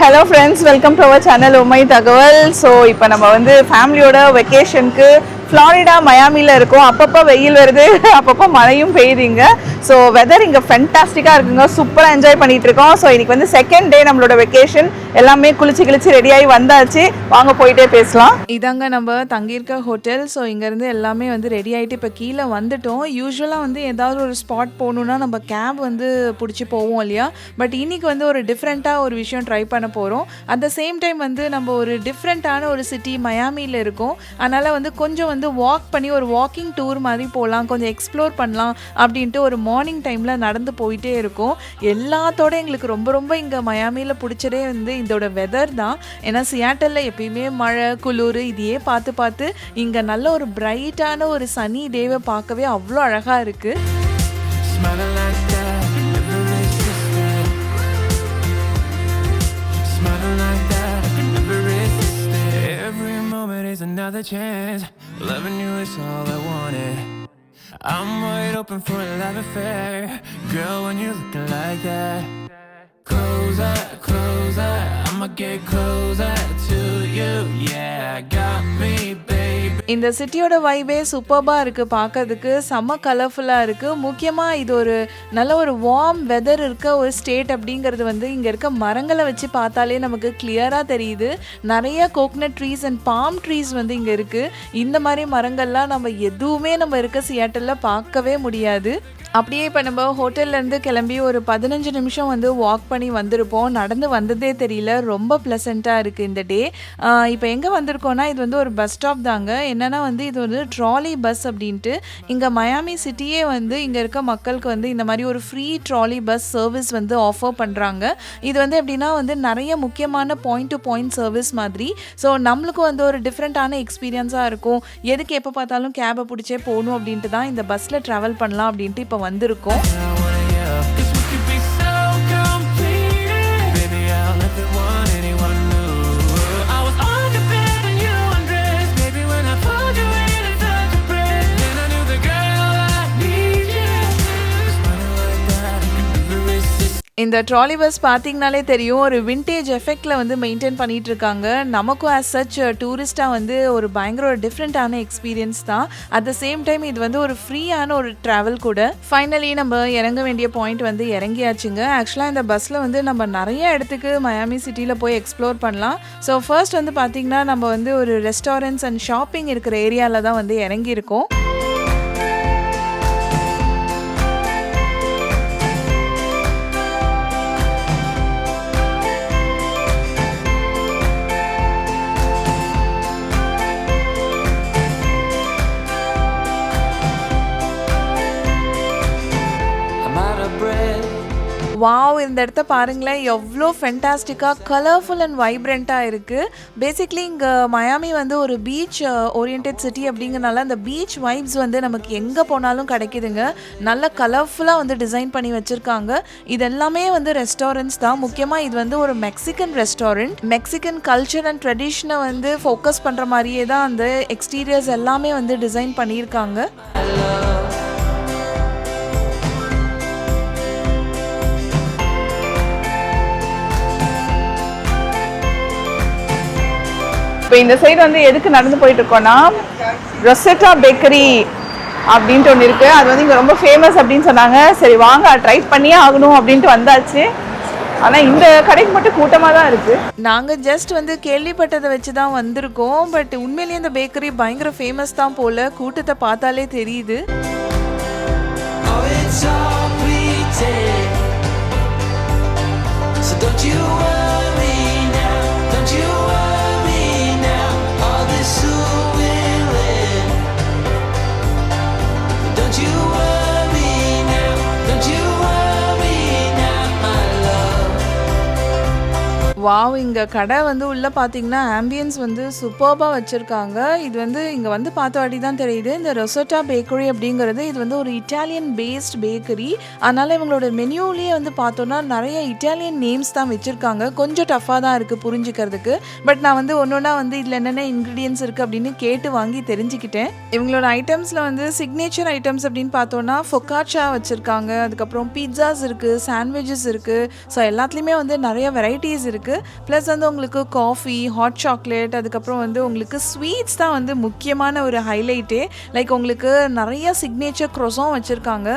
Hello friends welcome to our channel உமை தகவல் so இப்போ நம்ம வந்து ஃபேமிலியோட வெக்கேஷனுக்கு ஃப்ளாரிடா மயாமியில் இருக்கும். அப்பப்போ வெயில் வருது. அப்பப்போ மழையும் பெய்யுதுங்க ஸோ வெதர் இங்கே ஃபென்டாஸ்டிக்காக இருக்குங்க. சூப்பராக என்ஜாய் பண்ணிட்டு இருக்கோம் ஸோ இன்றைக்கி வந்து செகண்ட் டே நம்மளோட வெக்கேஷன் எல்லாமே குளிச்சு கிழிச்சு ரெடியாகி வந்தாச்சு. வாங்க போயிட்டே பேசலாம். இதாங்க நம்ம தங்கியிருக்க ஹோட்டல் ஸோ இங்கேருந்து எல்லாமே வந்து ரெடி ஆகிட்டு இப்போ கீழே வந்துட்டோம். யூஸ்வலாக வந்து ஏதாவது ஒரு ஸ்பாட் போகணுன்னா நம்ம கேப் வந்து பிடிச்சி போவோம் இல்லையா? பட் இன்னைக்கு வந்து ஒரு டிஃப்ரெண்ட்டாக ஒரு விஷயம் ட்ரை பண்ண போகிறோம் அட் த சேம் டைம் வந்து நம்ம ஒரு டிஃப்ரெண்ட்டான ஒரு சிட்டி மயாமியில் இருக்கோம். அதனால் வந்து கொஞ்சம் வந்து வாக் பண்ணி ஒரு வாக்கிங் டூர் மாதிரி போகலாம் கொஞ்சம் எக்ஸ்ப்ளோர் பண்ணலாம் அப்படின்ட்டு ஒரு மார்னிங் டைமில் நடந்து போயிட்டே இருக்கும். எல்லாத்தோட எங்களுக்கு ரொம்ப ரொம்ப இங்கே மயாமியில் பிடிச்சதே வந்து இதோட வெதர் தான். ஏன்னா சியாட்டலில் எப்பயுமே மழை குளிர் இதையே பார்த்து பார்த்து இங்கே நல்ல ஒரு பிரைட்டான ஒரு சனி டேவை பார்க்கவே அவ்வளோ அழகாக இருக்குது another chance. Loving you is all I wanted. I'm wide open for a love affair. Girl, when you're looking like that. Closer, closer, I'ma get closer to you. Yeah, got me, baby. இந்த சிட்டியோட வைபே சூப்பர்பாக இருக்குது பார்க்கறதுக்கு செம்ம கலர்ஃபுல்லாக இருக்குது முக்கியமாக இது ஒரு நல்ல ஒரு வார்ம் வெதர் இருக்க ஒரு ஸ்டேட் அப்படிங்கிறது வந்து இங்கே இருக்க மரங்களை வச்சு பார்த்தாலே நமக்கு கிளியராக தெரியுது. நிறைய coconut trees and palm trees வந்து இங்கே இருக்குது இந்த மாதிரி மரங்கள்லாம் நம்ம எதுவுமே நம்ம இருக்க சியாட்டலில் பார்க்கவே முடியாது. அப்படியே இப்போ நம்ம ஹோட்டல்லேருந்து கிளம்பி ஒரு பதினஞ்சு நிமிஷம் வந்து வாக் பண்ணி வந்திருப்போம். நடந்து வந்ததே தெரியல. ரொம்ப ப்ளசண்ட்டாக இருக்குது இந்த டே இப்போ எங்கே வந்திருக்கோன்னா இது வந்து ஒரு பஸ் ஸ்டாப் தாங்க. என்னென்னா வந்து இது வந்து ட்ராலி பஸ் அப்படின்ட்டு இங்கே மயாமி சிட்டியே வந்து இங்கே இருக்க மக்களுக்கு வந்து இந்த மாதிரி ஒரு ஃப்ரீ ட்ராலி பஸ் சர்வீஸ் வந்து ஆஃபர் பண்ணுறாங்க இது வந்து எப்படின்னா வந்து நிறைய முக்கியமான பாயிண்ட் டு பாயிண்ட் சர்வீஸ் மாதிரி. ஸோ நம்மளுக்கும் வந்து ஒரு டிஃப்ரெண்ட்டான எக்ஸ்பீரியன்ஸாக இருக்கும். எதுக்கு எப்போ பார்த்தாலும் கேபை பிடிச்சே போகணும் அப்படின்ட்டு தான் இந்த பஸ்ஸில் ட்ராவல் பண்ணலாம் அப்படின்ட்டு இப்போ வந்திருக்கோம். இந்த ட்ராலி பஸ் பார்த்தீங்கனாலே தெரியும் ஒரு விண்டேஜ் எஃபெக்டில் வந்து மெயின்டைன் பண்ணிட்டு இருக்காங்க நமக்கும் ஆஸ் சச் டூரிஸ்ட்டாக வந்து ஒரு பயங்கர ஒரு டிஃப்ரெண்ட்டான எக்ஸ்பீரியன்ஸ் தான். அட் த சேம் டைம் இது வந்து ஒரு ஃப்ரீயான ஒரு ட்ராவல் கூட. ஃபைனலி நம்ம இறங்க வேண்டிய பாயிண்ட் வந்து இறங்கியாச்சுங்க. ஆக்சுவலாக இந்த பஸ்ஸில் வந்து நம்ம நிறைய இடத்துக்கு மயாமி சிட்டியில் போய் எக்ஸ்ப்ளோர் பண்ணலாம். ஸோ ஃபர்ஸ்ட் வந்து பார்த்திங்கன்னா நம்ம வந்து ஒரு ரெஸ்டாரண்ட்ஸ் அண்ட் ஷாப்பிங் இருக்கிற ஏரியாவில் தான் வந்து இறங்கியிருக்கோம். வாவ் இந்த இடத்த பாருங்களேன். எவ்வளோ ஃபென்டாஸ்டிக்காக கலர்ஃபுல் அண்ட் வைப்ரண்ட்டாக இருக்குது பேசிக்லி இங்கே மயாமி வந்து ஒரு பீச் ஓரியன்ட் சிட்டி அப்படிங்கிறனால அந்த பீச் வைப்ஸ் வந்து நமக்கு எங்கே போனாலும் கிடைக்குதுங்க. நல்ல கலர்ஃபுல்லாக வந்து டிசைன் பண்ணி வச்சுருக்காங்க. இது எல்லாமே வந்து ரெஸ்டாரண்ட்ஸ் தான். முக்கியமாக இது வந்து ஒரு Mexican restaurant Mexican culture and ட்ரெடிஷனை வந்து ஃபோக்கஸ் பண்ணுற மாதிரியே தான் அந்த எக்ஸ்டீரியர்ஸ் எல்லாமே வந்து டிசைன் பண்ணியிருக்காங்க. இப்போ இந்த சைடு வந்து எதுக்கு நடந்து போயிட்டு இருக்கோம்னா ரொசெட்டா பேக்கரி அப்படின்ட்டு ஒன்று இருக்குது அது வந்து இங்கே ரொம்ப ஃபேமஸ் அப்படின்னு சொன்னாங்க. சரி வாங்க ட்ரை பண்ணியே ஆகணும் அப்படின்ட்டு வந்தாச்சு. ஆனால் இந்த கடைக்கு மட்டும் கூட்டமாக தான் இருக்குது நாங்கள் ஜஸ்ட் வந்து கேள்விப்பட்டதை வச்சு தான் வந்திருக்கோம். பட் உண்மையிலேயே இந்த பேக்கரி பயங்கர ஃபேமஸ் தான் போல். கூட்டத்தை பார்த்தாலே தெரியுது. So don't you worry. Wow இங்கே கடை வந்து உள்ளே பார்த்தீங்கன்னா ஆம்பியன்ஸ் வந்து சூப்பர்பாக வச்சுருக்காங்க. இது வந்து இங்கே வந்து பார்த்த வாட்டி தான் தெரியுது. இந்த ரொசோட்டா பேக்கரி அப்படிங்கிறது இது வந்து ஒரு இட்டாலியன் பேஸ்ட் பேக்கரி அதனால் இவங்களோட மெனுவிலேயே வந்து பார்த்தோன்னா நிறைய இட்டாலியன் நேம்ஸ் தான் வச்சுருக்காங்க. கொஞ்சம் டஃப்பாக தான் இருக்குது புரிஞ்சுக்கிறதுக்கு. பட் நான் வந்து ஒன்று ஒன்றா வந்து இதில் என்னென்ன இன்க்ரீடியன்ஸ் இருக்குது அப்படின்னு கேட்டு வாங்கி தெரிஞ்சுக்கிட்டேன். இவங்களோட ஐட்டம்ஸில் வந்து சிக்னேச்சர் ஐட்டம்ஸ் அப்படின்னு பார்த்தோன்னா ஃபொக்காச்சா வச்சுருக்காங்க. அதுக்கப்புறம் பீட்சாஸ் இருக்குது சாண்ட்விச்சஸ் இருக்குது ஸோ எல்லாத்துலேயுமே வந்து நிறைய வெரைட்டிஸ் இருக்குது இருக்குது ப்ளஸ் வந்து உங்களுக்கு காஃபி ஹாட் சாக்லேட் அதுக்கப்புறம் வந்து உங்களுக்கு ஸ்வீட்ஸ் தான் வந்து முக்கியமான ஒரு ஹைலைட்டே லைக் உங்களுக்கு நிறைய சிக்னேச்சர் க்ரோஸாம் வச்சுருக்காங்க.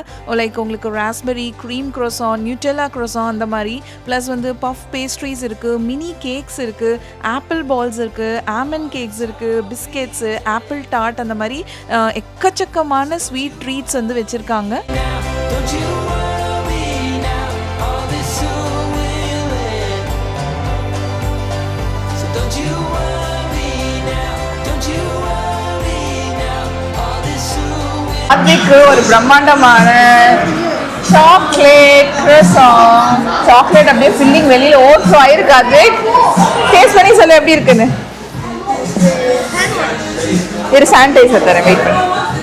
லைக் உங்களுக்கு ராஸ்பெரி க்ரீம் க்ரோசான் நியூட்டெல்லா க்ரோசான் அந்த மாதிரி. ப்ளஸ் வந்து பஃப் பேஸ்ட்ரீஸ் இருக்குது மினி கேக்ஸ் இருக்குது ஆப்பிள் பால்ஸ் இருக்குது ஆமன் கேக்ஸ் இருக்குது பிஸ்கெட்ஸு ஆப்பிள் டாட் அந்த மாதிரி எக்கச்சக்கமான ஸ்வீட் ட்ரீட்ஸ் வந்து வச்சுருக்காங்க. Willing. ஒரு பிரம்மாண்டமான சாக்லேட் சாக்லேட் அப்படியே ஃபில்லிங் வெளியில் ஓட்ஸோ ஆயிருக்காது டேஸ்ட் பண்ணி சொல்ல எப்படி இருக்குன்னு ஒரு சானிடைசர் தரேன் வெயிட் பண்ணி.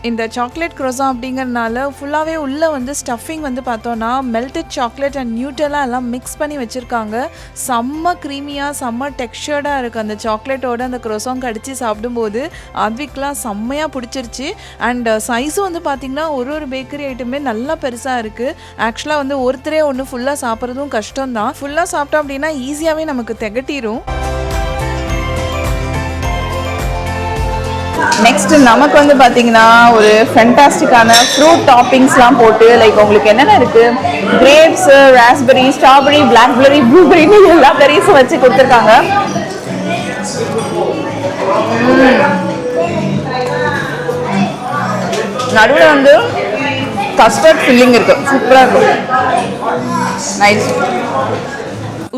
இந்த சாக்லேட் க்ரோஸான் அப்படிங்கறனால ஃபுல்லாகவே உள்ளே வந்து ஸ்டஃபிங் வந்து பார்த்தோன்னா மெல்டட் சாக்லேட் அண்ட் நியூட்டெல்லாம் எல்லாம் மிக்ஸ் பண்ணி வச்சுருக்காங்க. செம்ம க்ரீமியாக செம்ம டெக்ஸ்டர்டாக இருக்குது அந்த சாக்லேட்டோட அந்த க்ரோஸான் கடிச்சு சாப்பிடும்போது. அதுக்கெலாம் செம்மையாக பிடிச்சிருச்சு. அண்ட் சைஸும் uh, வந்து பார்த்திங்கன்னா ஒரு ஒரு பேக்கரி ஐட்டமே நல்லா பெருசாக இருக்குது ஆக்சுவலாக வந்து ஒருத்தரே ஒன்று ஃபுல்லாக சாப்பிட்றதும் கஷ்டம் தான் ஃபுல்லாக சாப்பிட்டோம் அப்படின்னா ஈஸியாகவே நமக்கு திகட்டிடும் நெக்ஸ்ட் நமக்கு வந்து பார்த்தீங்கன்னா ஒரு ஃபென்டாஸ்டிக்கான ஃப்ரூட் டாப்பிங்ஸ்லாம் போட்டு லைக் உங்களுக்கு என்னென்ன இருக்கு? கிரேப்ஸ் ராஸ்பெரி ஸ்ட்ராபெரி பிளாக்பெரி ப்ளூபெரின்னு எல்லா பெரிஸும் வச்சு கொடுத்துருக்காங்க. நடுவில் வந்து கஸ்டர்ட் ஃபில்லிங் இருக்கு. சூப்பராக இருக்கும். நைஸ்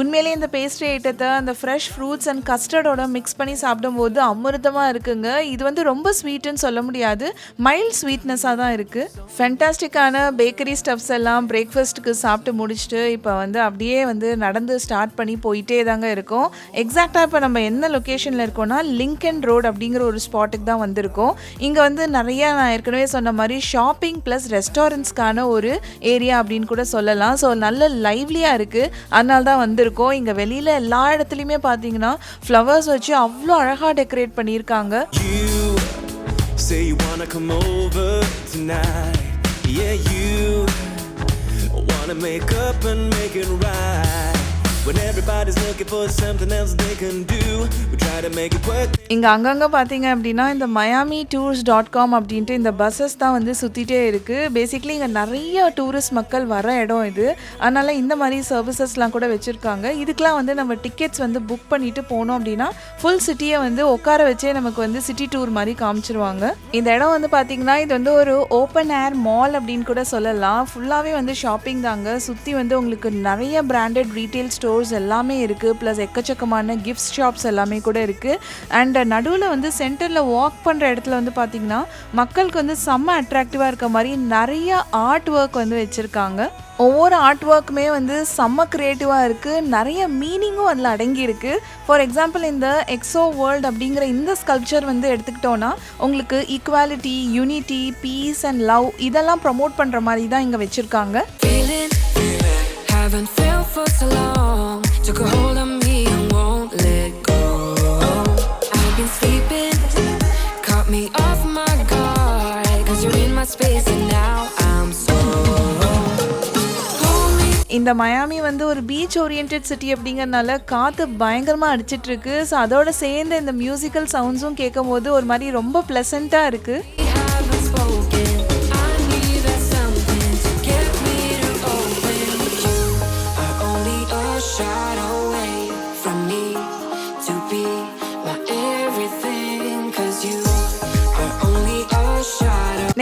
உண்மையிலேயே இந்த பேஸ்ட்ரி ஐட்டத்தை அந்த ஃப்ரெஷ் ஃப்ரூட்ஸ் அண்ட் கஸ்டர்டோட மிக்ஸ் பண்ணி சாப்பிடும்போது அமிர்தமாக இருக்குங்க. இது வந்து ரொம்ப ஸ்வீட்டுன்னு சொல்ல முடியாது. மைல்ட் ஸ்வீட்னஸாக தான் இருக்குது ஃபென்டாஸ்டிக்கான பேக்கரி ஸ்டப்ஸ் எல்லாம் பிரேக்ஃபாஸ்ட்டுக்கு சாப்பிட்டு முடிச்சுட்டு இப்போ வந்து அப்படியே வந்து நடந்து ஸ்டார்ட் பண்ணி போயிட்டே தாங்க இருக்கும். எக்ஸாக்டாக இப்போ நம்ம என்ன லொக்கேஷனில் இருக்கோம்னா லிங்கன் ரோட் அப்படிங்கிற ஒரு ஸ்பாட்டுக்கு தான் வந்திருக்கோம். இங்கே வந்து நிறையா நான் ஏற்கனவே சொன்ன மாதிரி ஷாப்பிங் ப்ளஸ் ரெஸ்டாரண்ட்ஸ்க்கான ஒரு ஏரியா அப்படின்னு கூட சொல்லலாம். ஸோ நல்ல லைவ்லியாக இருக்குது அதனால தான் வந்து வந்திருக்கோம் இங்கே வெளியில் எல்லா இடத்துலையுமே பார்த்தீங்கன்னா ஃப்ளவர்ஸ் வச்சு அவ்வளோ அழகாக டெக்கரேட் பண்ணியிருக்காங்க say you wanna come over tonight. Yeah, you wanna make up and make it right. இங்கே அங்கங்கே பார்த்தீங்க அப்படின்னா இந்த மயாமி டூர்ஸ் டாட் காம் அப்படின்ட்டு இந்த பஸ்ஸஸ் தான் வந்து சுற்றிட்டே இருக்குது பேசிக்லி இங்கே நிறைய டூரிஸ்ட் மக்கள் வர இடம் இது. அதனால் இந்த மாதிரி சர்வீசஸ்லாம் கூட வச்சுருக்காங்க. இதுக்கெலாம் வந்து நம்ம டிக்கெட்ஸ் வந்து புக் பண்ணிட்டு போனோம் அப்படின்னா ஃபுல் சிட்டியை வந்து உட்கார வச்சே நமக்கு வந்து சிட்டி டூர் மாதிரி காமிச்சிருவாங்க. இந்த இடம் வந்து பார்த்தீங்கன்னா இது வந்து ஒரு ஓப்பன் ஏர் மால் அப்படின்னு கூட சொல்லலாம். ஃபுல்லாகவே வந்து ஷாப்பிங் தாங்க. சுற்றி வந்து உங்களுக்கு நிறைய பிராண்டட் ரீட்டைல் ஸ்டோர்ஸ் எல்லாமே இருக்குது ப்ளஸ் எக்கச்சக்கமான கிஃப்ட் ஷாப்ஸ் எல்லாமே கூட இருக்குது அண்ட் நடுவில் வந்து சென்டரில் வாக் பண்ணுற இடத்துல வந்து பார்த்திங்கன்னா மக்களுக்கு வந்து செம்ம அட்ராக்டிவாக இருக்க மாதிரி நிறைய ஆர்ட் ஒர்க் வந்து வச்சுருக்காங்க. ஒவ்வொரு ஆர்ட் ஒர்க்குமே வந்து செம்ம க்ரியேட்டிவாக இருக்குது நிறைய மீனிங்கும் அதில் அடங்கியிருக்கு. ஃபார் எக்ஸாம்பிள் இந்த எக்ஸோ வேர்ல்ட் அப்படிங்கிற இந்த ஸ்கல்ப்சர் வந்து எடுத்துக்கிட்டோன்னா உங்களுக்கு equality unity peace and love இதெல்லாம் ப்ரமோட் பண்ணுற மாதிரி தான் இங்கே வச்சுருக்காங்க. Haven't felt for so long. Took a hold of me and won't let go. I've been sleeping, caught me off my guard. Cause you're in my space and now I'm so. இந்த Miami வந்து ஒரு beach orient city அப்படிங்கறனால காற்று பயங்கரமாக அடிச்சிட்டு இருக்கு so அதோட சேர்ந்து இந்த மியூசிக்கல் சவுண்ட்ஸும் கேட்கும் போது ஒரு மாதிரி ரொம்ப ப்ளசண்ட்டாக இருக்குது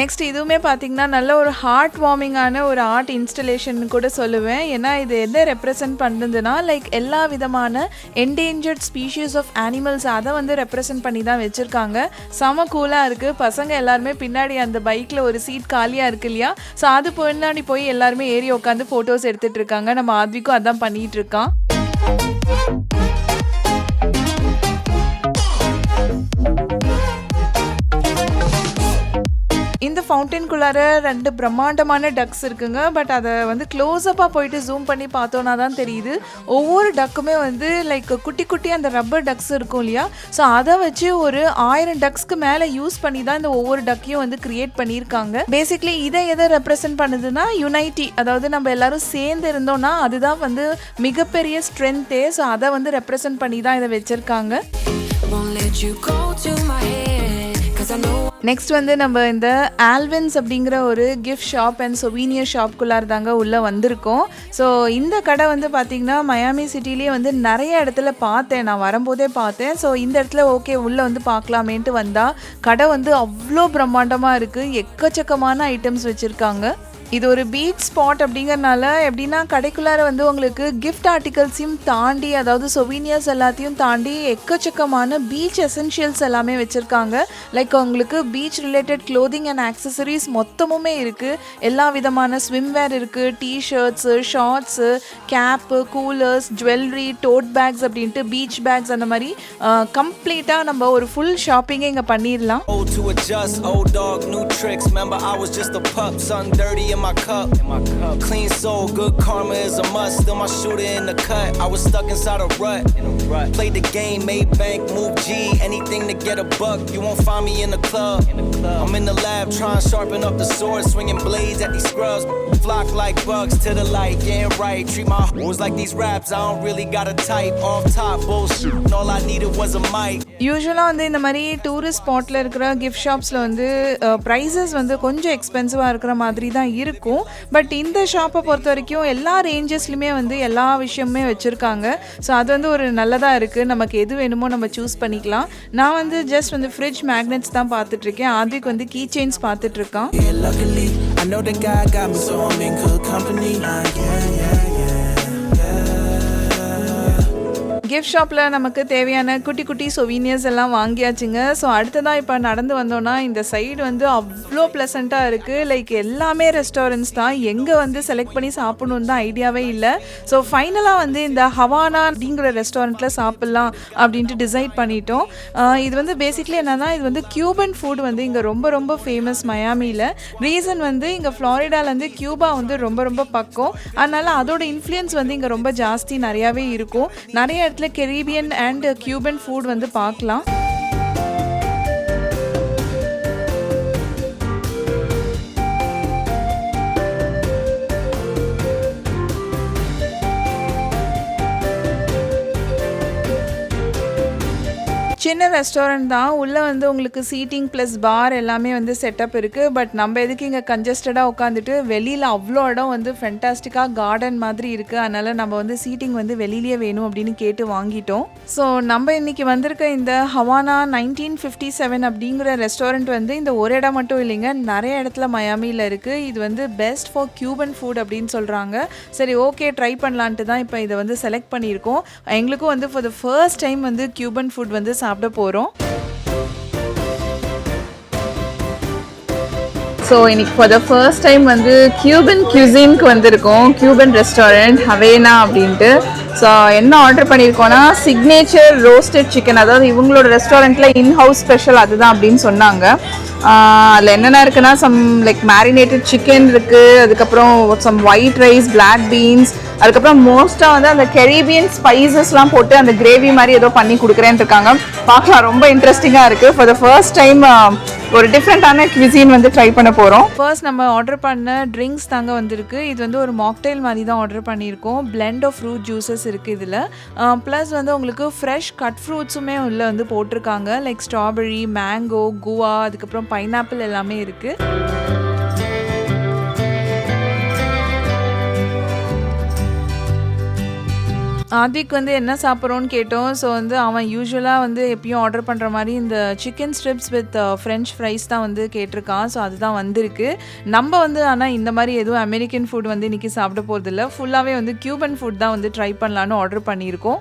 நெக்ஸ்ட் இதுவுமே பார்த்தீங்கன்னா நல்ல ஒரு ஹார்ட் வார்மிங்கான ஒரு ஆர்ட் இன்ஸ்டலேஷன் கூட சொல்லுவேன். ஏன்னா இது எதை ரெப்ரசன்ட் பண்ணுதுன்னா லைக் எல்லா விதமான என்டேஞ்சர்ட் ஸ்பீஷீஸ் ஆஃப் அனிமல்ஸ் அதை வந்து ரெப்ரசன்ட் பண்ணி தான் வச்சுருக்காங்க. செம கூலாக இருக்குது பசங்க எல்லாருமே பின்னாடி அந்த பைக்கில் ஒரு சீட் காலியாக இருக்கு இல்லையா? ஸோ அது பின்னாடி போய் எல்லாருமே ஏறி உட்காந்து ஃபோட்டோஸ் எடுத்துகிட்டு இருக்காங்க. நம்ம ஆத்விக்கும் அதான் பண்ணிகிட்டு இந்த ஃபவுண்டனுக்குள்ளார ரெண்டு பிரம்மாண்டமான டக்ஸ் இருக்குங்க. பட் அதை வந்து க்ளோஸ்அப்பாக போயிட்டு ஜூம் பண்ணி பார்த்தோன்னா தான் தெரியுது. ஒவ்வொரு டக்குமே வந்து லைக் குட்டி குட்டி அந்த ரப்பர் டக்ஸ் இருக்கும் இல்லையா? ஸோ அதை வச்சு ஒரு ஆயிரம் டக்ஸ்க்கு மேலே யூஸ் பண்ணி தான் இந்த ஒவ்வொரு டக்கையும் வந்து கிரியேட் பண்ணியிருக்காங்க. பேசிக்லி இதை எதை ரெப்ரசென்ட் பண்ணுதுன்னா யுனைட்டி அதாவது நம்ம எல்லாரும் சேர்ந்து இருந்தோம்னா அதுதான் வந்து மிகப்பெரிய ஸ்ட்ரென்த்தே ஸோ அதை வந்து ரெப்ரசென்ட் பண்ணி தான் இதை வச்சுருக்காங்க. Won't let you go to my head. Cause I know next வந்து நம்ம இந்த ஆல்வின்ஸ் அப்படிங்கிற ஒரு கிஃப்ட் ஷாப் அண்ட் சொவீனியர் ஷாப்குள்ளார் தாங்க உள்ளே வந்திருக்கோம். ஸோ இந்த கடை வந்து பார்த்திங்கன்னா மயாமி சிட்டிலேயே வந்து நிறைய இடத்துல பார்த்தேன். நான் வரும்போதே பார்த்தேன். ஸோ இந்த இடத்துல ஓகே உள்ளே வந்து பார்க்கலாமேன்ட்டு வந்தால் கடை வந்து அவ்வளோ பிரம்மாண்டமாக இருக்குது எக்கச்சக்கமான ஐட்டம்ஸ் வச்சுருக்காங்க. இது ஒரு பீச் ஸ்பாட் அப்படிங்கறனால எப்படின்னா கடைக்குள்ளார வந்து உங்களுக்கு கிஃப்ட் ஆர்டிகல்ஸையும் தாண்டி அதாவது சொவீனியர்ஸ் எல்லாத்தையும் தாண்டி எக்கச்சக்கமான பீச் எசென்ஷியல்ஸ் எல்லாமே வச்சுருக்காங்க. லைக் உங்களுக்கு beach related clothing and accessories மொத்தமுமே இருக்குது எல்லா விதமான ஸ்விம்வேர் இருக்குது T-shirts shorts cap coolers jewellery tote bags அப்படின்ட்டு பீச் பேக்ஸ் அந்த மாதிரி கம்ப்ளீட்டாக நம்ம ஒரு ஃபுல் ஷாப்பிங்கே இங்கே பண்ணிடலாம். In my cup. In my cup. Clean soul, good karma is a must. Still my shooter in the cut. I was stuck inside a rut. In a rut. Played the game, made bank, move G, anything to get a buck. You won't find me in the club. In the club. I'm in the lab trying to sharpen up the sword, swinging blades at these scrubs. Flock like bugs to the light, getting right. Treat my hoes like these raps. I don't really got a type. Off top bullshit. All I needed was a mic. யூஸ்வலாக வந்து இந்த மாதிரி tourist ஸ்பாட்டில் இருக்கிற gift ஷாப்ஸில் வந்து uh, prices வந்து கொஞ்சம் எக்ஸ்பென்சிவாக இருக்கிற மாதிரி தான் இருக்கும். பட் இந்த ஷாப்பை பொறுத்த வரைக்கும் எல்லா ரேஞ்சஸ்லையுமே வந்து எல்லா விஷயமுமே வச்சுருக்காங்க. ஸோ அது வந்து ஒரு நல்லதாக இருக்குது நமக்கு எது வேணுமோ நம்ம சூஸ் பண்ணிக்கலாம். நான் வந்து ஜஸ்ட் வந்து ஃப்ரிட்ஜ் மேக்னெட்ஸ் தான் பார்த்துட்ருக்கேன். ஆதிக் வந்து கீ செயின்ஸ் பார்த்துட்ருக்கான் I know that God got me, so I'm in good company. Uh, yeah, yeah, yeah, gift ஷாப்பில் நமக்கு தேவையான குட்டி குட்டி சொவீனியர்ஸ் எல்லாம் வாங்கியாச்சுங்க. ஸோ அடுத்ததாக இப்போ நடந்து வந்தோன்னா இந்த சைடு வந்து அவ்வளோ ப்ளசண்ட்டாக இருக்குது லைக் எல்லாமே ரெஸ்டாரண்ட்ஸ் தான். எங்கே வந்து செலக்ட் பண்ணி சாப்பிடணுன்னு தான் ஐடியாவே இல்லை. ஸோ ஃபைனலாக வந்து இந்த ஹவானா அப்படிங்கிற ரெஸ்டாரண்ட்டில் சாப்பிட்லாம் அப்படின்ட்டு டிசைட் பண்ணிட்டோம். இது வந்து பேசிக்லி என்னன்னா இது வந்து கியூபன் ஃபுட் வந்து இங்கே ரொம்ப ரொம்ப ஃபேமஸ் மயாமியில் ரீசன் வந்து இங்கே ஃப்ளாரிடாலேருந்து கியூபா வந்து ரொம்ப ரொம்ப பக்கம். அதனால் அதோட இன்ஃப்ளூயன்ஸ் வந்து இங்கே ரொம்ப ஜாஸ்தி நிறையாவே இருக்கும். நிறைய இடத்துல கெரீபியன் அண்ட் கியூபன் ஃபுட் வந்து பார்க்கலாம். சின்ன ரெஸ்டாரண்ட் தான். உள்ளே வந்து உங்களுக்கு சீட்டிங் ப்ளஸ் பார் எல்லாமே வந்து செட்டப் இருக்குது பட் நம்ம எதுக்கு இங்கே கன்ஜஸ்டடாக உட்காந்துட்டு வெளியில் அவ்வளோ இடம் வந்து ஃபென்டாஸ்டிக்காக கார்டன் மாதிரி இருக்குது அதனால் நம்ம வந்து சீட்டிங் வந்து வெளியிலேயே வேணும் அப்படின்னு கேட்டு வாங்கிட்டோம். ஸோ நம்ம இன்றைக்கி வந்திருக்க இந்த ஹவானா நைன்டீன் ஃபிஃப்டி செவன் அப்படிங்கிற ரெஸ்டாரண்ட் வந்து இந்த ஒரு இடம் மட்டும் இல்லைங்க. நிறைய இடத்துல மயாமியில் இருக்குது இது வந்து பெஸ்ட் ஃபார் கியூபன் ஃபுட் அப்படின்னு சொல்கிறாங்க சரி ஓகே ட்ரை பண்ணலான்ட்டு தான் இப்போ இதை வந்து செலக்ட் பண்ணியிருக்கோம். எங்களுக்கும் வந்து ஃபார் த ஃபர்ஸ்ட் டைம் வந்து கியூபன் ஃபுட் வந்து சாப்பிட போகிறோம் ஸோ இன்னைக்கு ஃபார் த ஃபர்ஸ்ட் டைம் வந்து கியூபன் கியூசின்க்கு வந்திருக்கோம். கியூபன் ரெஸ்டாரண்ட் ஹவேனா அப்படின்ட்டு. ஸோ என்ன ஆர்டர் பண்ணியிருக்கோம்னா சிக்னேச்சர் ரோஸ்டட் சிக்கன் அதாவது இவங்களோட ரெஸ்டாரண்ட்டில் இன் ஹவுஸ் ஸ்பெஷல் அதுதான் அப்படின்னு சொன்னாங்க. அதில் என்னென்ன இருக்குன்னா சம் லைக் மேரினேட்டட் சிக்கன் இருக்குது அதுக்கப்புறம் some white rice black beans அதுக்கப்புறம் மோஸ்ட்டாக வந்து அந்த கெரீபியன் ஸ்பைசஸ்லாம் போட்டு அந்த கிரேவி மாதிரி ஏதோ பண்ணி கொடுக்குறேன்னு இருக்காங்க. பார்க்கலாம் ரொம்ப இன்ட்ரெஸ்டிங்காக இருக்குது ஃபார் த ஃபர்ஸ்ட் டைம் ஒரு டிஃப்ரெண்ட்டான cuisine வந்து ட்ரை பண்ண போகிறோம் ஃபர்ஸ்ட் நம்ம ஆர்டர் பண்ண ட்ரிங்க்ஸ் தாங்க வந்திருக்கு. இது வந்து ஒரு மாக்டைல் மாதிரி தான் ஆர்டர் பண்ணியிருக்கோம். பிளெண்ட் ஆஃப் ஃப்ரூட் ஜூஸஸ் இருக்குது இதில். ப்ளஸ் வந்து உங்களுக்கு ஃப்ரெஷ் கட் ஃப்ரூட்ஸுமே உள்ளே வந்து போட்டிருக்காங்க. லைக் ஸ்ட்ராபெரி மேங்கோ குவா அதுக்கப்புறம் பைனாப்பிள் எல்லாமே இருக்குது ஆதிக் வந்து என்ன சாப்பிட்றோன்னு கேட்டோம். ஸோ வந்து அவன் யூஸ்வலாக வந்து எப்பயும் ஆர்டர் பண்ணுற மாதிரி இந்த chicken strips with French fries தான் வந்து கேட்டிருக்கான். ஸோ அதுதான் வந்திருக்கு. நம்ம வந்து ஆனால் இந்த மாதிரி எதுவும் அமெரிக்கன் ஃபுட் வந்து இன்றைக்கி சாப்பிட போகிறதில்ல ஃபுல்லாகவே வந்து கியூபன் ஃபுட் தான் வந்து ட்ரை பண்ணலான்னு ஆர்டர் பண்ணியிருக்கோம்.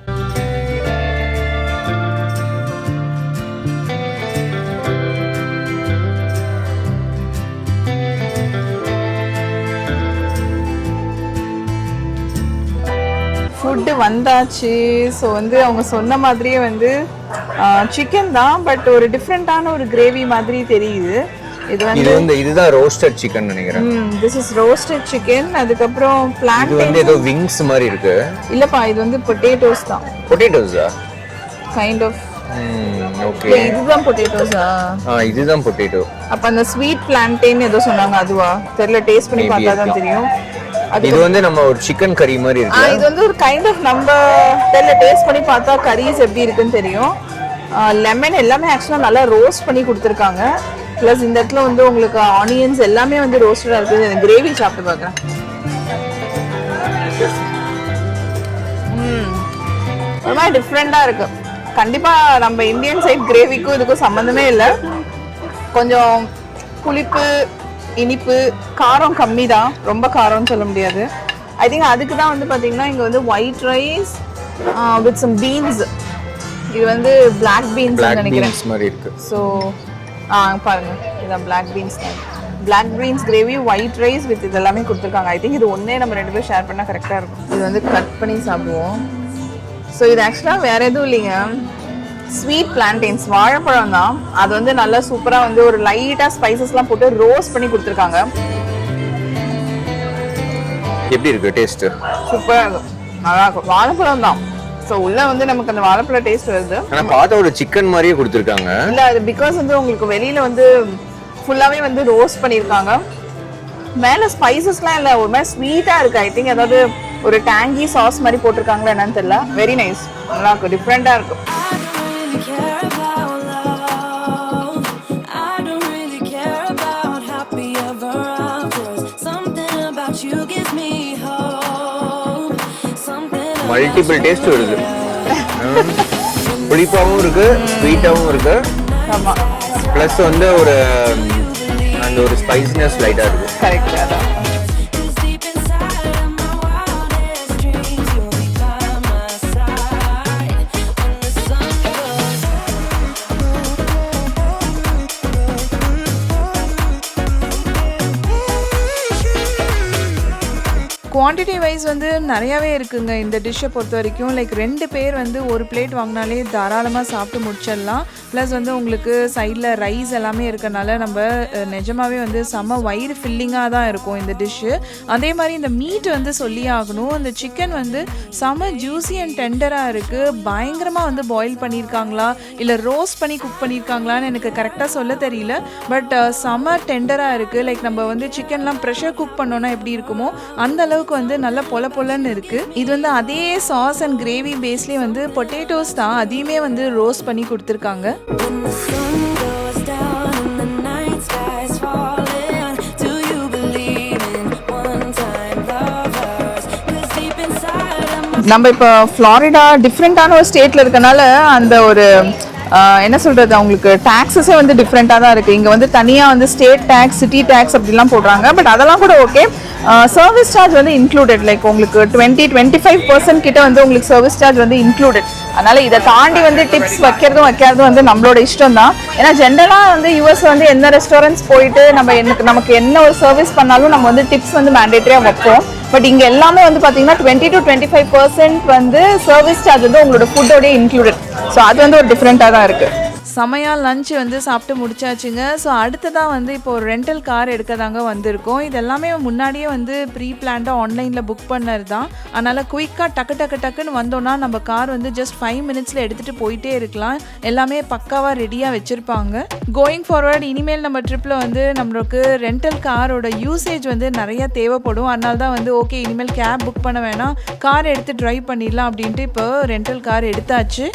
ஃபுட்டு வந்தாச்சு. ஸோ வந்து அவங்க சொன்ன மாதிரியே வந்து சிக்கன் தான் பட் ஒரு டிஃப்ரெண்ட்டான ஒரு கிரேவி மாதிரி தெரியுது. இது இது வந்து வந்து இதுதான் ரோஸ்டட் சிக்கன் நினைக்கிறேன். திஸ் இஸ் ரோஸ்டட் சிக்கன் அதுக்கப்புறம் இது பிளான்ட் வந்து ஏதோ விங்ஸ் மாதிரி இருக்கு. இல்லப்பா இது வந்து பொட்டேட்டோஸ் தான். பொட்டேட்டோஸா கைண்ட் ஆஃப் ஓகே இதுதான் பொட்டேட்டோஸா ஆ? இதுதான் பொட்டேட்டோ அப்ப அந்த ஸ்வீட் பிளான்டேன் ஏதோ சொன்னாங்க அதுவா? தெரியல டேஸ்ட் பண்ணி பார்த்தா தான். தெரியும். இது வந்து நம்ம ஒரு சிக்கன் கறி மாதிரி இருக்கு இது வந்து ஒரு கைண்ட் ஆஃப் நம்ம தெரியல டேஸ்ட் பண்ணி பார்த்தா கரீஸ் எப்படி இருக்குன்னு தெரியும். லெமன் எல்லாமே ஆக்சுவலாக நல்லா ரோஸ்ட் பண்ணி கொடுத்துருக்காங்க. ப்ளஸ் இந்த இடத்துல வந்து உங்களுக்கு ஆனியன்ஸ் எல்லாமே வந்து ரோஸ்டடாக இருக்குது கிரேவி சாப்பிட்டு பார்க்குறேன். ஒரு மாதிரி டிஃப்ரெண்ட்டாக இருக்கு. கண்டிப்பாக நம்ம இந்தியன் சைட் கிரேவிக்கும் இதுக்கும் சம்மந்தமே இல்லை. கொஞ்சம் புளிப்பு இனிப்பு காரம் கம்மி தான் ரொம்ப காரம்னு சொல்ல முடியாது. ஐ திங்க் அதுக்கு தான் வந்து பார்த்தீங்கன்னா இங்கே வந்து white rice with some beans இது வந்து பிளாக் பீன்ஸ் நினைக்கிறேன். மாதிரி இருக்கு. ஸோ ஆ பாருங்க. இதான் பிளாக் பீன்ஸ் தான். Black beans gravy white rice with இது எல்லாமே கொடுத்துருக்காங்க. ஐ திங்க் இது ஒன்றே நம்ம ரெண்டு பேரும் ஷேர் பண்ணால் கரெக்டாக இருக்கும். இது வந்து கட் பண்ணி சாப்பிடுவோம். ஸோ இது ஆக்சுவலாக வேற எதுவும் இல்லைங்க. ஸ்வீட் பிளான்டெயின்ஸ் வாழைப்பழம் தான். அது வந்து நல்லா சூப்பராக வந்து ஒரு லைட்டாக ஸ்பைசஸ்லாம் போட்டு ரோஸ்ட் பண்ணி கொடுத்துருக்காங்க. எப்படி இருக்கு டேஸ்ட் சூப்பராக இருக்கும். நல்லா இருக்கும். வாழைப்பழம் தான். ஸோ உள்ள வந்து நமக்கு அந்த வாழைப்பழம் டேஸ்ட் வருது. ஆனா பார்த்தா ஒரு சிக்கன் மாதிரியே கொடுத்துருக்காங்க. இல்ல அது பிகாஸ் வந்து உங்களுக்கு வெளியில வந்து ஃபுல்லாவே வந்து ரோஸ்ட் பண்ணிருக்காங்க மேல ஸ்பைசஸ்லாம் இல்ல. ஒரு மாதிரி ஸ்வீட்டா இருக்கு. ஐ திங்க் ஏதாவது ஒரு டேங்கி சாஸ் மாதிரி போட்டிருக்காங்களா என்னன்னு தெரியல. வெரி நைஸ் நல்லா இருக்கும். டிஃப்ரெண்டா இருக்கும். மல்டிபிள் டேஸ்ட் வருது. ம். புளிப்பாவும் இருக்கு ஸ்வீட்டாவும் இருக்கு. ப்ளஸ் வந்து ஒரு அந்த ஒரு ஸ்பைசினஸ் லைட்டா இருக்கு. கரெக்ட் குவான்டிட்டி வைஸ் வந்து நிறையாவே இருக்குங்க இந்த டிஷ்ஷை பொறுத்த வரைக்கும் லைக் ரெண்டு பேர் வந்து ஒரு பிளேட் வாங்கினாலே தாராளமாக சாப்பிட்டு முடிச்சிடலாம். ப்ளஸ் வந்து உங்களுக்கு சைடில் ரைஸ் எல்லாமே இருக்கறனால நம்ம நிஜமாகவே வந்து செம்ம வயிறு ஃபில்லிங்காக தான் இருக்கும் இந்த டிஷ்ஷு அதே மாதிரி இந்த மீட் வந்து சொல்லியே ஆகணும். இந்த சிக்கன் வந்து செம்ம ஜூஸி அண்ட் டெண்டராக இருக்குது பயங்கரமாக வந்து பாயில் பண்ணியிருக்காங்களா இல்லை ரோஸ்ட் பண்ணி குக் பண்ணியிருக்காங்களான்னு எனக்கு கரெக்டாக சொல்ல தெரியல. பட் செம டெண்டராக இருக்குது லைக் நம்ம வந்து சிக்கன்லாம் ப்ரெஷர் குக் பண்ணோன்னா எப்படி இருக்குமோ அந்த அளவுக்கு வந்து நல்ல பொல பொலன்னு இருக்குது இது வந்து அதே சாஸ் அண்ட் கிரேவி பேஸ்லேயே வந்து பொட்டேட்டோஸ் தான் அதையுமே வந்து ரோஸ்ட் பண்ணி கொடுத்துருக்காங்க. நம்ம இப்போ ஃப்ளாரிடா டிஃப்ரெண்ட்டான ஒரு ஸ்டேட்டில் இருக்கனால அந்த ஒரு என்ன சொல்கிறது அவங்களுக்கு டேக்ஸஸே வந்து டிஃப்ரெண்ட்டாக தான் இருக்குது இங்கே வந்து தனியாக வந்து ஸ்டேட் டேக்ஸ் சிட்டி டேக்ஸ் அப்படிலாம் போடுறாங்க. பட் அதெல்லாம் கூட ஓகே சர்வீஸ் சார்ஜ் வந்து இன்க்ளூடட் லைக் உங்களுக்கு டுவெண்ட்டி டுவெண்ட்டி ஃபைவ் பர்சன்ட் கிட்ட வந்து உங்களுக்கு சர்வீஸ் சார்ஜ் வந்து இன்க்ளூடட் அதனால இதை தாண்டி வந்து டிப்ஸ் வைக்கிறதும் வைக்காததும் வந்து நம்மளோட இஷ்டம் தான் ஏன்னா ஜென்ரலாக வந்து யூஎஸ் வந்து எந்த ரெஸ்டாரண்ட்ஸ் போயிட்டு நம்ம எனக்கு நமக்கு என்ன ஒரு சர்வீஸ் பண்ணாலும் நம்ம வந்து டிப்ஸ் வந்து மேண்டேட்டரியாக வைப்போம். பட் இங்கே எல்லாமே வந்து பார்த்தீங்கன்னா twenty to twenty five percent வந்து சர்வீஸ் சார்ஜ் வந்து உங்களோட ஃபுட்டோடய இன்க்ளூடட் ஸோ அது வந்து ஒரு டிஃப்ரெண்ட்டாக தான் இருக்குது செமையாக லஞ்சு வந்து சாப்பிட்டு முடிச்சாச்சுங்க. ஸோ அடுத்ததான் வந்து இப்போ ஒரு ரெண்டல் கார் எடுக்க தாங்க வந்திருக்கோம். இது எல்லாமே முன்னாடியே வந்து ப்ரீ பிளான்டாக ஆன்லைனில் புக் பண்ணது தான் அதனால் குயிக்காக டக்கு டக்கு டக்குன்னு வந்தோன்னா நம்ம கார் வந்து ஜஸ்ட் ஃபைவ் மினிட்ஸில் எடுத்துகிட்டு போயிட்டே இருக்கலாம். எல்லாமே பக்காவாக ரெடியாக வச்சுருப்பாங்க. கோயிங் ஃபார்வர்ட் இனிமேல் நம்ம ட்ரிப்பில் வந்து நம்மளுக்கு ரெண்டல் காரோட யூசேஜ் வந்து நிறையா தேவைப்படும். அதனால தான் வந்து ஓகே இனிமேல் கேப் புக் பண்ண வேணாம். கார் எடுத்து ட்ரைவ் பண்ணிடலாம் அப்படின்ட்டு இப்போ ரெண்டல் கார் எடுத்தாச்சு.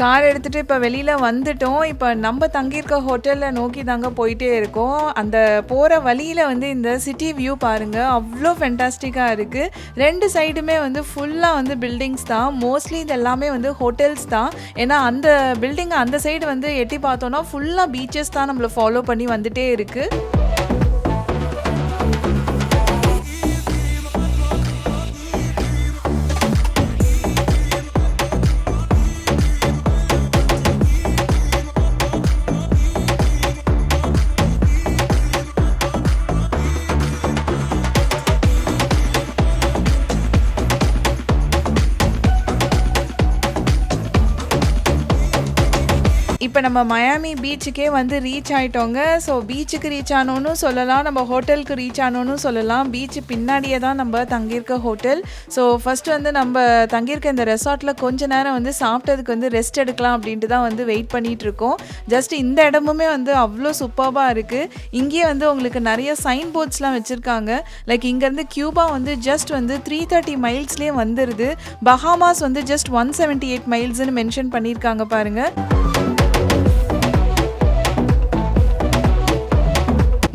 கார் எடுத்துகிட்டு இப்போ வெளியில் வந்துட்டோம். இப்போ நம்ம தங்கியிருக்க ஹோட்டலில் நோக்கி தாங்க போயிட்டே இருக்கோம். அந்த போகிற வழியில் வந்து இந்த சிட்டி வியூ பாருங்கள் அவ்வளோ ஃபென்டாஸ்டிக்காக இருக்குது ரெண்டு சைடுமே வந்து ஃபுல்லாக வந்து பில்டிங்ஸ் தான். மோஸ்ட்லி இது எல்லாமே வந்து ஹோட்டல்ஸ் தான். ஏன்னா அந்த பில்டிங் அந்த சைடு வந்து எட்டி பார்த்தோன்னா ஃபுல்லாக பீச்சஸ் தான் நம்மளை ஃபாலோ பண்ணி வந்துட்டே இருக்குது இப்போ நம்ம மயாமி பீச்சுக்கே வந்து ரீச் ஆயிட்டோங்க. ஸோ பீச்சுக்கு ரீச் ஆனோன்னு சொல்லலாம். நம்ம ஹோட்டலுக்கு ரீச் ஆனோன்னு சொல்லலாம். பீச் பின்னாடியே தான் நம்ம தங்கியிருக்க ஹோட்டல் ஸோ ஃபர்ஸ்ட் வந்து நம்ம தங்கியிருக்க இந்த ரெசார்ட்டில் கொஞ்ச நேரம் வந்து சாப்பிட்டதுக்கு வந்து ரெஸ்ட் எடுக்கலாம் அப்படின்ட்டு தான் வந்து வெயிட் பண்ணிகிட்டு இருக்கோம் ஜஸ்ட் இந்த இடமுமே வந்து அவ்வளோ சூப்பராக இருக்குது இங்கேயே வந்து உங்களுக்கு நிறைய சைன் போர்ட்ஸ்லாம் வச்சுருக்காங்க. லைக் இங்கேருந்து கியூபா வந்து ஜஸ்ட் வந்து த்ரீ தேர்ட்டி மைல்ஸ்லேயே வந்துடுது பஹாமாஸ் வந்து ஜஸ்ட் ஒன் செவன்ட்டி எயிட் மைல்ஸ்னு மென்ஷன் பண்ணியிருக்காங்க பாருங்கள்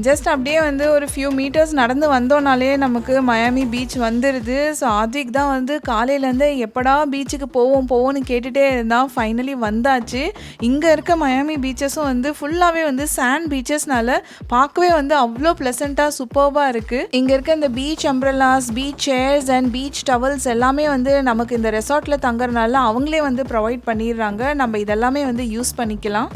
ஜஸ்ட் அப்படியே வந்து ஒரு ஃபியூ மீட்டர்ஸ் நடந்து வந்தோனாலே நமக்கு மயாமி பீச் வந்துடுது ஸோ ஆத்விக் தான் வந்து காலையிலேருந்து எப்படா பீச்சுக்கு போவோம் போவோம்னு கேட்டுகிட்டே இருந்தான் ஃபைனலி வந்தாச்சு. இங்கே இருக்க மயாமி பீச்சஸும் வந்து ஃபுல்லாகவே வந்து சாண்ட் பீச்சஸ்னால பார்க்கவே வந்து அவ்வளோ ப்ளசண்ட்டாக சூப்பர்வாக இருக்குது இங்கே இருக்க இந்த beach umbrellas beach chairs and beach towels எல்லாமே வந்து நமக்கு இந்த ரெசார்ட்டில் தங்குறதுனால அவங்களே வந்து ப்ரொவைட் பண்ணிடுறாங்க. நம்ம இதெல்லாமே வந்து யூஸ் பண்ணிக்கலாம்.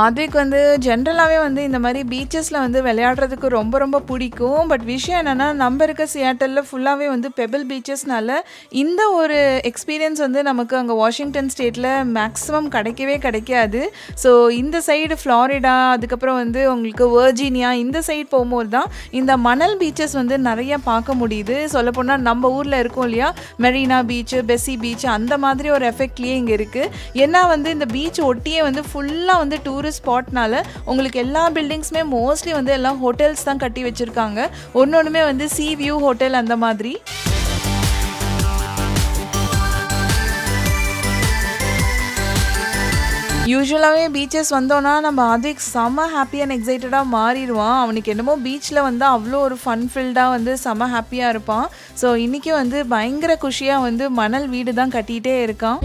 ஆத்விக் வந்து ஜென்ரலாகவே வந்து இந்த மாதிரி பீச்சஸில் வந்து விளையாடுறதுக்கு ரொம்ப ரொம்ப பிடிக்கும். பட் விஷயம் என்னென்னா நம்ம இருக்க சியாட்டலில் ஃபுல்லாகவே வந்து பெபிள் பீச்சஸ்னால இந்த ஒரு எக்ஸ்பீரியன்ஸ் வந்து நமக்கு அங்கே வாஷிங்டன் ஸ்டேட்டில் மேக்ஸிமம் கிடைக்கவே கிடைக்காது. ஸோ இந்த சைடு ஃப்ளாரிடா அதுக்கப்புறம் வந்து உங்களுக்கு வர்ஜீனியா இந்த சைடு போகும்போது தான் இந்த மணல் பீச்சஸ் வந்து நிறையா பார்க்க முடியுது. சொல்லப்போனால் நம்ம ஊரில் இருக்கோம் இல்லையா? மெரினா பீச்சு பெஸ்ஸி பீச் அந்த மாதிரி ஒரு எஃபெக்ட்லேயே இங்கே இருக்குது ஏன்னா வந்து இந்த பீச் ஒட்டியே வந்து ஃபுல்லாக வந்து டூரிஸ்ட் ஸ்பாட்னால உங்களுக்கு எல்லா பில்டிங்ஸுமே மோஸ்ட்லி வந்து எல்லாம் ஹோட்டல்ஸ் தான் கட்டி வச்சுருக்காங்க. ஒன்று ஒன்றுமே வந்து சி வியூ ஹோட்டல் அந்த மாதிரி. யூஸ்வலாகவே பீச்சஸ் வந்தோன்னா நம்ம ஆத்விக் செம்ம ஹாப்பி அண்ட் எக்ஸைட்டடாக மாறிடுவான். அவனுக்கு என்னமோ பீச்சில் வந்து அவ்வளோ ஒரு ஃபன் ஃபில்டாக வந்து செம்ம ஹாப்பியாக இருப்பான். ஸோ இன்றைக்கி வந்து பயங்கர குஷியாக வந்து மணல் வீடு தான் கட்டிகிட்டே இருக்கான்.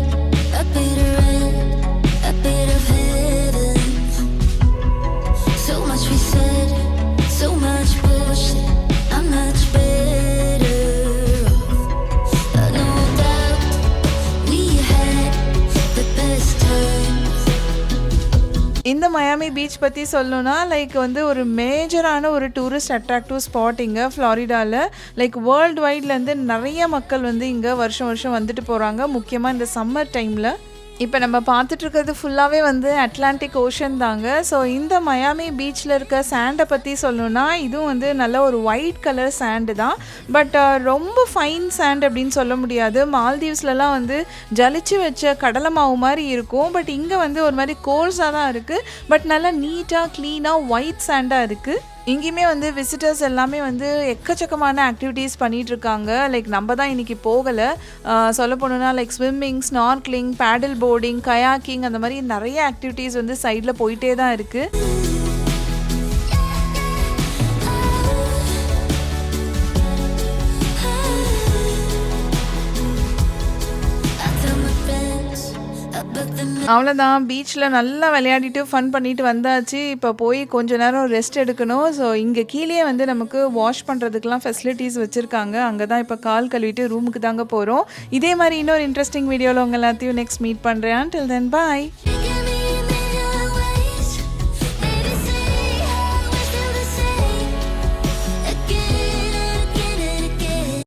இந்த மயாமி பீச் பற்றி சொல்லணும்னா லைக் வந்து ஒரு மேஜரான ஒரு டூரிஸ்ட் அட்ராக்டிவ் ஸ்பாட் இங்கே ஃப்ளாரிடாவில் லைக் வேர்ல்டு வைட்லேருந்து நிறைய மக்கள் வந்து இங்கே வருஷம் வருஷம் வந்துட்டு போகிறாங்க முக்கியமாக இந்த சம்மர் டைமில் இப்போ நம்ம பார்த்துட்டு இருக்கிறது ஃபுல்லாகவே வந்து அட்லாண்டிக் ஓஷன் தாங்க. ஸோ இந்த மயாமி பீச்சில் இருக்க சாண்டை பற்றி சொல்லணும்னா இதுவும் வந்து நல்ல ஒரு ஒயிட் கலர் சாண்டு தான். பட் ரொம்ப ஃபைன் சாண்ட் அப்படின்னு சொல்ல முடியாது. மால்தீவ்ஸ்லலாம் வந்து ஜலிச்சு வச்ச கடலை மாவு மாதிரி இருக்கும். பட் இங்கே வந்து ஒரு மாதிரி கோர்ஸாக தான் இருக்குது பட் நல்லா நீட்டாக க்ளீனாக ஒயிட் சாண்டாக இருக்குது இங்கேயுமே வந்து விசிட்டர்ஸ் எல்லாமே வந்து எக்கச்சக்கமான ஆக்டிவிட்டீஸ் பண்ணிகிட்ருக்காங்க இருக்காங்க லைக் நம்ம தான் இன்றைக்கி போகலை. சொல்ல போனோன்னா like swimming snorkeling paddle boarding kayaking அந்த மாதிரி நிறைய ஆக்டிவிட்டீஸ் வந்து சைடில் போயிட்டே தான் இருக்குது அவ்வளோதான் பீச்சில் நல்லா விளையாடிட்டு ஃபன் பண்ணிட்டு வந்தாச்சு. இப்போ போய் கொஞ்ச நேரம் ரெஸ்ட் எடுக்கணும். ஸோ இங்கே கீழே வந்து நமக்கு வாஷ் பண்ணுறதுக்கெலாம் ஃபெசிலிட்டிஸ் வச்சுருக்காங்க. அங்கே தான் இப்போ கால் கழுவிட்டு ரூமுக்கு தாங்க போகிறோம் இதே மாதிரி இன்னொரு இன்ட்ரெஸ்டிங் வீடியோவில் உங்கள் எல்லாத்தையும் நெக்ஸ்ட் மீட் பண்ணுறேன் டில் தென் பாய்